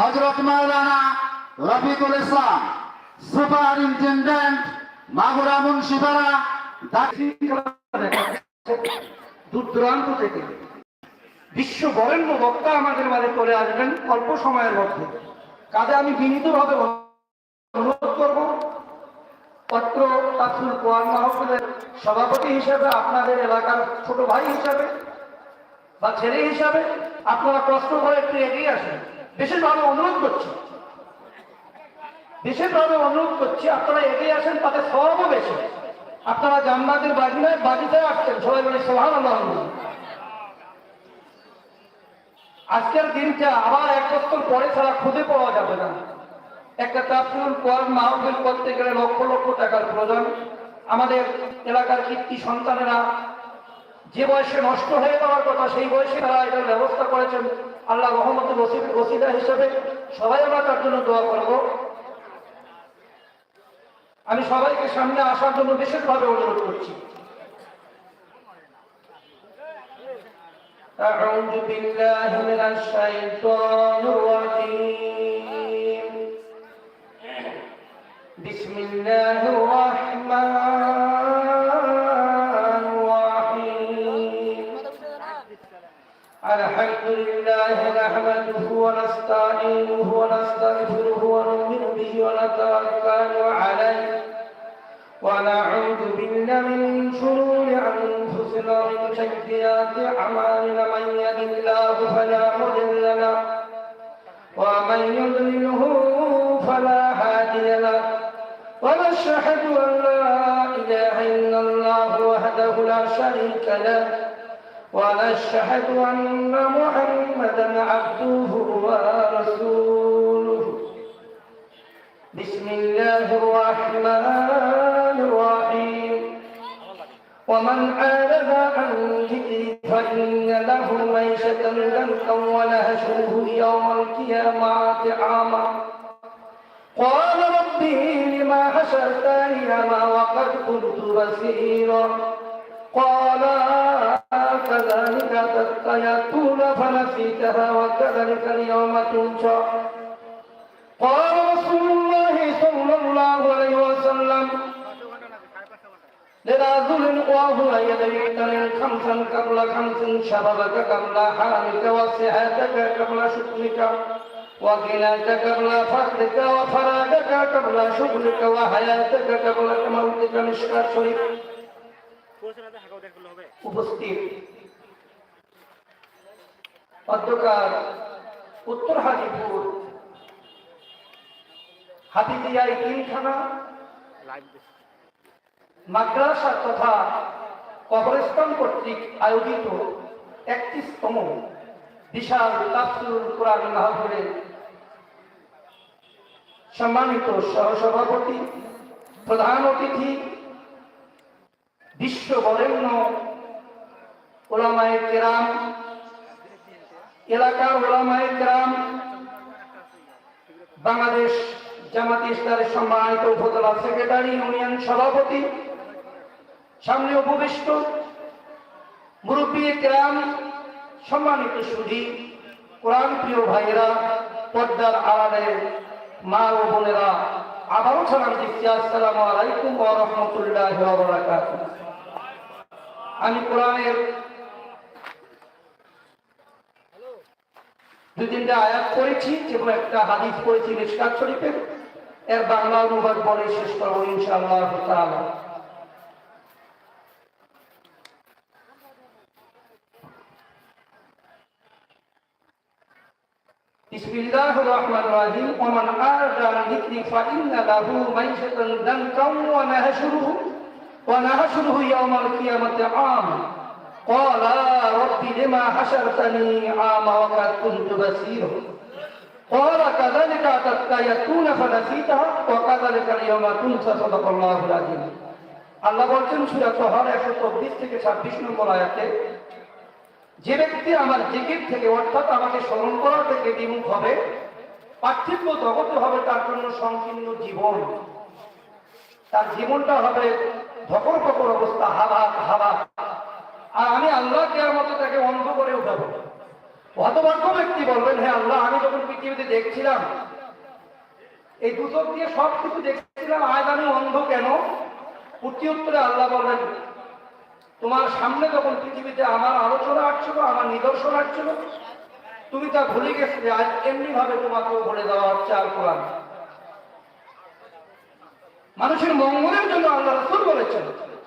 হজরত মাওলানা রফিকুল ইসলাম সুপারিনটেন্ডেন্ট মাগুরা মুন্সিপাড়া দূর দূরান্ত থেকে। বিশ্ব বরেণ্য বক্তা আমাদের মাঝে চলে আসবেন অল্প সময়ের মধ্যে। কাজে আমি বিনীতভাবে অনুরোধ করব পত্র তাফসুল কোরআন মাহফিলের সভাপতি হিসেবে, আপনাদের এলাকার ছোট ভাই হিসাবে বা ছেলে হিসাবে, আপনারা কষ্ট করে একটু এগিয়ে আসেন। বিশেষভাবে অনুরোধ করছি। বিশেষভাবে অনুরোধ করছি, আপনারা এগিয়ে আসেন তাতে সবও বেশি। আপনারা জান্নাতের বাজিনায় বাজিতে আসছেন, সবাই বলে সোহান আজকের দিনটা আবার এক বছর পরে ছাড়া খুঁজে পাওয়া যাবে না। একটা তাফসিল কোরআন মাহফিল করতে গেলে লক্ষ লক্ষ টাকার প্রয়োজন। আমাদের এলাকার কীর্তি সন্তানেরা যে বয়সে নষ্ট হয়ে যাওয়ার কথা, সেই বয়সে তারা এটার ব্যবস্থা করেছেন। আল্লাহ রহমত ওসিদা হিসেবে সবাই আমরা তার জন্য দোয়া করব আমি সবাইকে সামনে আসার জন্য বিশেষভাবে অনুরোধ করছি أعوذ بالله من الشيطان الرجيم بسم الله الرحمن نحمده ونستعينه ونستغفره ونؤمن به ونتوكل عليه. ونعوذ بالله من شرور أنفسنا ومن سيئات أعمالنا. من يهد الله فلا مضل له ومن يضلله فلا هادي له. ونشهد أن لا إله إلا الله وحده لا شريك له. ونشهد أن محمدا عبده ورسوله. بسم الله الرحمن الرحيم. ومن أعرض عن ذكري فإن له معيشة ضنكا ونهشره يوم القيامة أعمى قال ربي لما حشرتني أعمى وقد كنت بصيرا. قال كذلك أتتك يأتون فنسيتها وكذلك اليوم تنسى قال رسول الله صلى الله عليه وسلم لرجل وهو يدرك خمسا قبل خمس شبابك قبل حرمك وصحتك قبل شكرك وغناك قبل فقرك وفراغك قبل شغلك وحياتك قبل موتك مشكاة شريف উপস্থিত। অধ্যকার উত্তর হাজিপুর হাতিদিয়া তিনখানা, মাদ্রাসা তথা কবরস্থান কর্তৃক আয়োজিত একত্রিশতম বিশাল তাফসিরুল কোরআন মাহফিলের সম্মানিত সহসভাপতি, প্রধান অতিথি, বিশ্ব বরেণ্য ওলামায় কেরাম, এলাকার ওলামায় কেরাম, বাংলাদেশ জামাত ইসলামের সম্মানিত উপজেলা সেক্রেটারি, ইউনিয়ন সভাপতি, সামনে উপবিষ্ট মুরব্বী কেরাম, সম্মানিত সুধী, কোরআন প্রিয় ভাইয়েরা, পর্দার আড়ালে মা ও বোনেরা, আবারও সালাম দিচ্ছি। আসসালামু আলাইকুম ওয়া রাহমাতুল্লাহি ওয়া বারাকাতুহু। আমি কোরআনের দু তিনটা আয়াত পড়েছি এবং একটা হাদিস পড়েছি মিসকাত শরীফের এর বাংলা অনুবাদ বলে শেষ করবো ইনশাআল্লাহ তাআলা بسم الله الرحمن الرحيم ومن أعرض عن ذكري فإن له معيشة ضنكا ونحشره ونحشره يوم القيامة عاما قال رب لما حشرتني عاما وقد كنت بصيرا قال كذلك أتتك يكون فنسيتها وكذلك اليوم تنسى صدق الله العظيم আল্লাহ বলছেন সুরা তোহার একশো চব্বিশ থেকে ছাব্বিশ নম্বর আয়াতে যে ব্যক্তি আমার জিকির থেকে অর্থাৎ আমাকে স্মরণ করার থেকে বিমুখ হবে পার্থিব জগতে হবে তার জন্য সংকীর্ণ জীবন তার জীবনটা হবে ধকর ফকর অবস্থা হাবা হাবা আর আমি আল্লাহ কেয়ার মতো তাকে অন্ধ করে উঠাবো। হতভাগ্য ব্যক্তি বলবেন হ্যাঁ আল্লাহ, আমি যখন পৃথিবীতে দেখছিলাম, এই দুচোখ দিয়ে সব কিছু দেখছিলাম, আজ আমি অন্ধ কেন? উত্তর উত্তরে আল্লাহ বলেন তোমার সামনে যখন পৃথিবীতে আমার আলোচনা আসছিল, আমার নিদর্শন আসছিল, তুমি তা ভুলে গেছিলে, আজ এমনি ভাবে তোমাকেও বলে দেওয়া হচ্ছে আর কোরআন। মানুষের মঙ্গলের জন্য আল্লাহ রসুল বলেছেন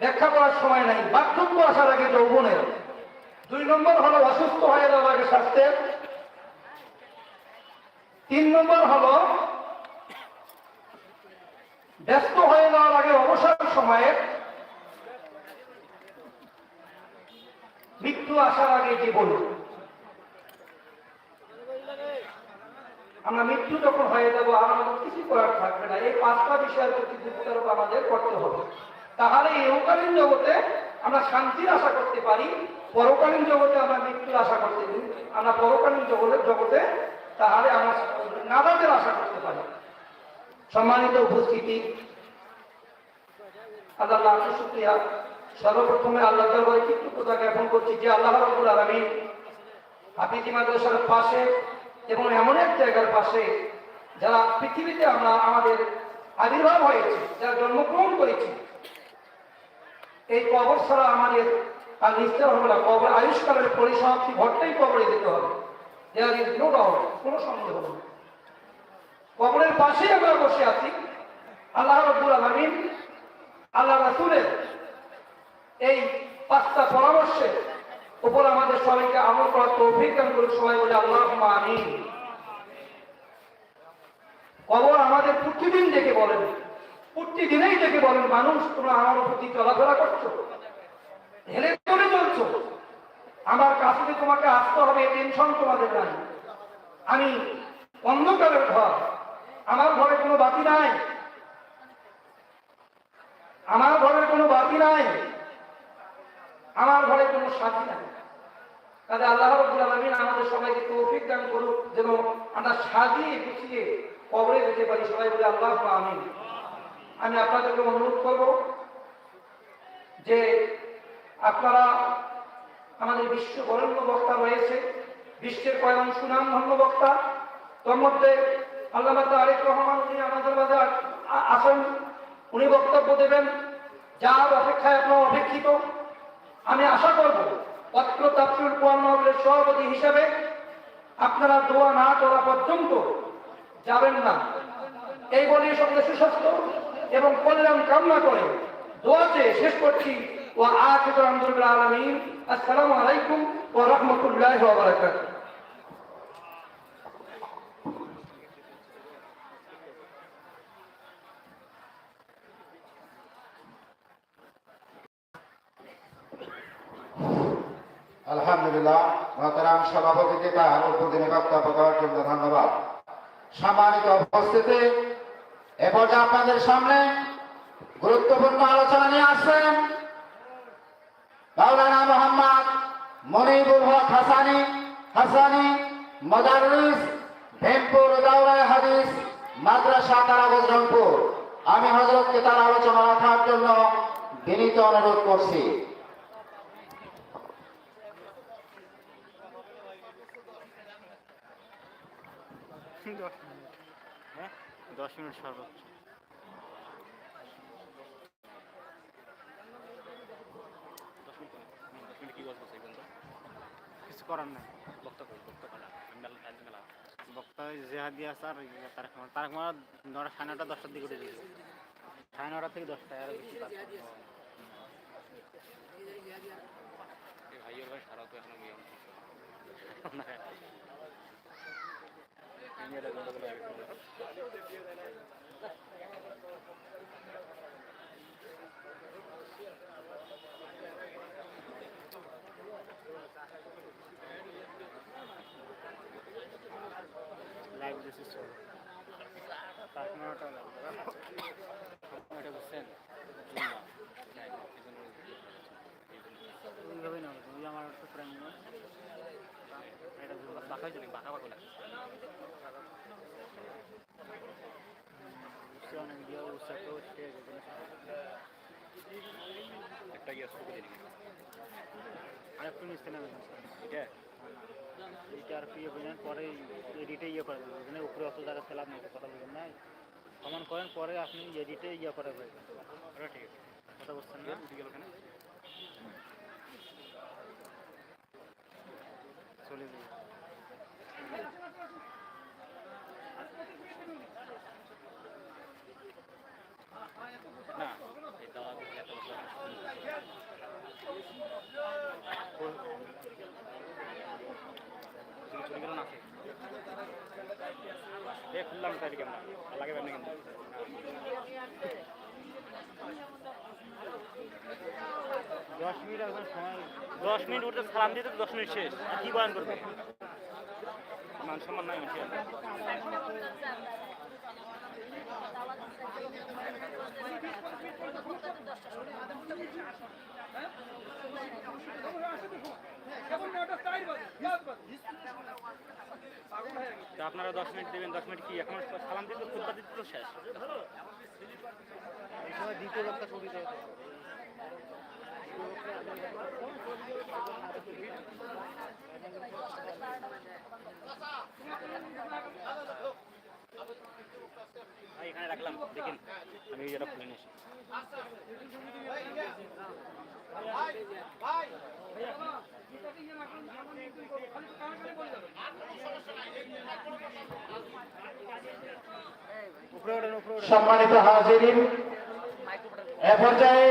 ব্যাখ্যা করার সময় নাই, বার্ধক্য আসার আগে যৌবনের। দুই নম্বর হলো অসুস্থ হয়ে যাওয়ার আগে স্বাস্থ্যের তিন নম্বর হলো ব্যস্ত হয়ে যাওয়ার আগে অবসর সময়ে মৃত্যু আসার আগে জীবন আমরা মৃত্যু যখন হয়ে যাব আমাদের কিছু করার থাকবে না। এই পাঁচটা বিষয়ের প্রতি গুরুত্ব আমাদের করতে হবে। তাহলে ইহকালীন জগতে আমরা শান্তির আশা করতে পারি, পরকালীন জগতে আমরা মৃত্যুর আশা করতে পারি। আমরা পরকালীন জগতের জগতে তাহলে আমরা নাদাদের আশা করতে পারি। সম্মানিত উপস্থিতি, আল্লাহ শুক্রিয়া। সর্বপ্রথমে আল্লাহ দরবারে কৃতজ্ঞতা জ্ঞাপন করছি যে আল্লাহ রব্বুল আলামিন হাফিজি মাদ্রাসার পাশে এবং এমন এক জায়গার পাশে যারা পৃথিবীতে আমরা আমাদের আবির্ভাব হয়েছে, যারা জন্মগ্রহণ করেছি এই কবর ছাড়া আমাদের আর নিশ্চয় হবে না। কবর আয়ুষ্কালের পরিসমাপ্তি ঘরটাই কবরে যেতে হবে। দেয়ার ইজ নো কোনো সন্দেহ নেই কবরের পাশেই আমরা বসে আছি। আল্লাহ রব্বুল আলমিন, আল্লাহ রাসুলের এই পাঁচটা পরামর্শের উপর আমাদের সবাইকে আমল করার তৌফিক দান করুক সবাই বলে আল্লাহ আমিন। কবর আমাদের প্রতিদিন ডেকে বলেন। প্রতিদিনেই ডেকে বলেন, মানুষ, তোমরা আমার প্রতি চলাফেরা করছ? হেলে চলে চলছো? আমার কাছে তোমাকে আসতে হবে টেনশন তোমাদের নাই। আমি অন্ধকারের ঘর, আমার ঘরে কোনো বাতি নাই। আমার ঘরে কোনো বাতি নাই। আমার ঘরে কোনো সাথী নাই। কাজে আল্লাহ রব্বুল আলামিন আমাদের সবাইকে তৌফিক দান করুক, যেন আমরা সাজিয়ে গুছিয়ে কবরে যেতে পারি। সবাই বলে আল্লাহ আমিন। আমি আপনাদেরকে অনুরোধ করব যে আপনারা আমাদের বিশ্ব বরেণ্য বক্তা রয়েছে, বিশ্বের কয়েক সুনাম ধন্য বক্তা। তোর মধ্যে আল্লাহ আরেক রহমান উনি আমাদের মাঝে আসেন উনি বক্তব্য দেবেন, যার অপেক্ষায় আপনারা অপেক্ষিত। আমি আশা করব পত্র তাপসুল কোরআন মাহফিলের সভাপতি হিসাবে আপনারা দোয়া না করা পর্যন্ত যাবেন না। এই বলে সকলে সুস্বাস্থ্য। এবং কল্যাণ কামনা করে দোয়া চেয়ে শেষ করছি। ও আখির আসসালামু আলাইকুম ওয়া রাহমাতুল্লাহি আলহামদুলিল্লাহ সভাপতিকে তার উদ্বোধনী বক্তব্য দেওয়ার জন্য ধন্যবাদ। সম্মানিত উপস্থিতি এ আপনাদের সামনে গুরুত্বপূর্ণ আলোচনা নিয়ে আসছেন মাওলানা মোহাম্মদ মনিবুল হক হাসানি হাসানি মদারিস ভীমপুর দাওরায় হাদিস, মাদ্রাসা কারাগজ রংপুর। আমি হজরতকে তার আলোচনা রাখার জন্য বিনীত অনুরোধ করছি। মিনিট হ্যাঁ দশ মিনিট সর্বোচ্চ। কি গল্প বলতো কিছু করার নাই। বক্তা কই বক্তা করা মেলা টাইম মেলা বক্তা জেহাদ দিয়ে আছে আর তারেক রহমান নটা সাড়ে নটা দশটার দিকে উঠে দিয়েছে সাড়ে নটা থেকে দশটা আর বেশি ভাইয়ের ভাই সারা তো এখনও নিয়ম আমি এটা গন্ডগোল হয়ে গেছে। লাইভ দিয়েছি ষোলো তার পনেরোটা এটা বুঝছেন ওইভাবেই না ওই আমার একটু প্রেম এটা বাঁকা হয়েছে নাকি বাঁকা বাঁকা লাগছে বুঝতে অনেক দিয়ে উৎসাহ ঠিক আছে একটা গিয়ে শুরু করে দিলি আর একটু নিচে নামে এটা এইটা আর কি বুঝলেন পরে এডিটে ইয়ে করে দেবেন। উপরে অত জায়গা ফেলার নেই কথা বলবেন না সমান করেন পরে আপনি এডিটে ইয়ে করে দেবেন। ওটা ঠিক আছে। কথা বুঝছেন না? উঠে গেল কেন চলে যাবে না এই দাওয়া দিলে এত বছর চলে গেল না আছে খুললাম তাই কেমন লাগে কিন্তু দশ মিনিট এখন সময় দশ মিনিট উঠে সালাম দিতে দশ মিনিট শেষ। আর কি বয়ান করবে? মান সম্মান নাই মানুষের তো আপনারা দশ মিনিট দেবেন, দশ মিনিট কি এখন সালাম দিতে খুদ্া দিতে তো শেষ। দ্বিতীয় এখানে রাখলাম, দেখেন, আমি যেটা খুলে নিয়ে আসি উপরে ওঠেন উপরে ওঠেন সম্মানিত হাজিরিন, এ পর্যায়ে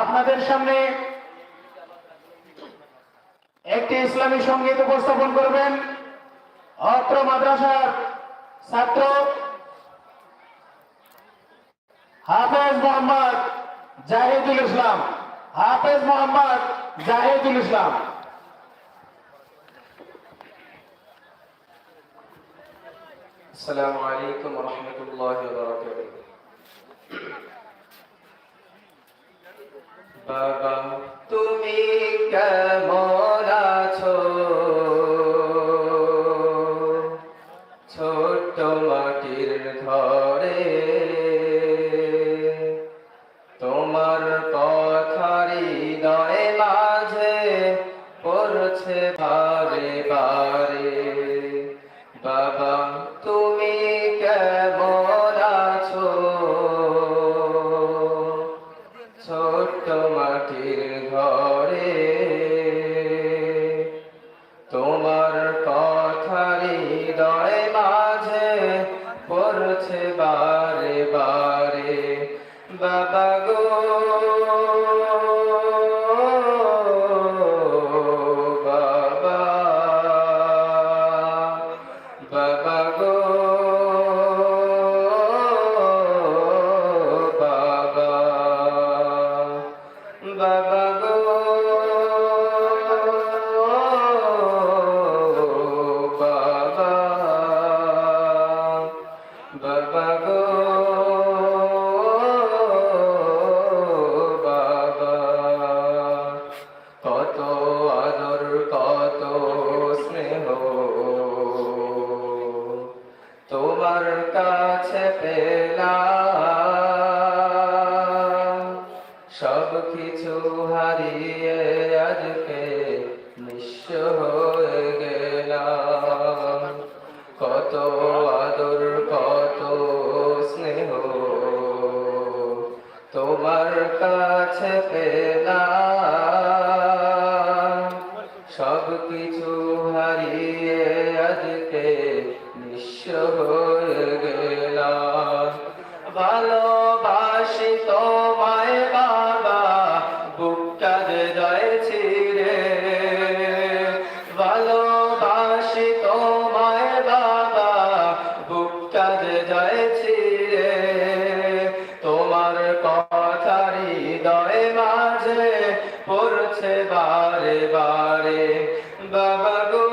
আপনাদের সামনে একটি ইসলামী সংগীত উপস্থাপন করবেন অত্র মাদ্রাসার ছাত্র হাফেজ মোহাম্মদ জাহিদুল ইসলাম। হাফেজ মোহাম্মদ জাহিদুল ইসলাম। السلام عليكم ورحمة الله وبركاته বাবা তুমি কেমন আছো ছোট্ট মাটির ঘরে বারে বারে বাবা কাছে পেলাম। পড়ছে বারে বারে। বাবা গো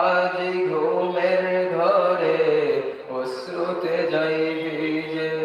আজ ঘুমের ঘরে অশ্রুতে যাই ভিজে।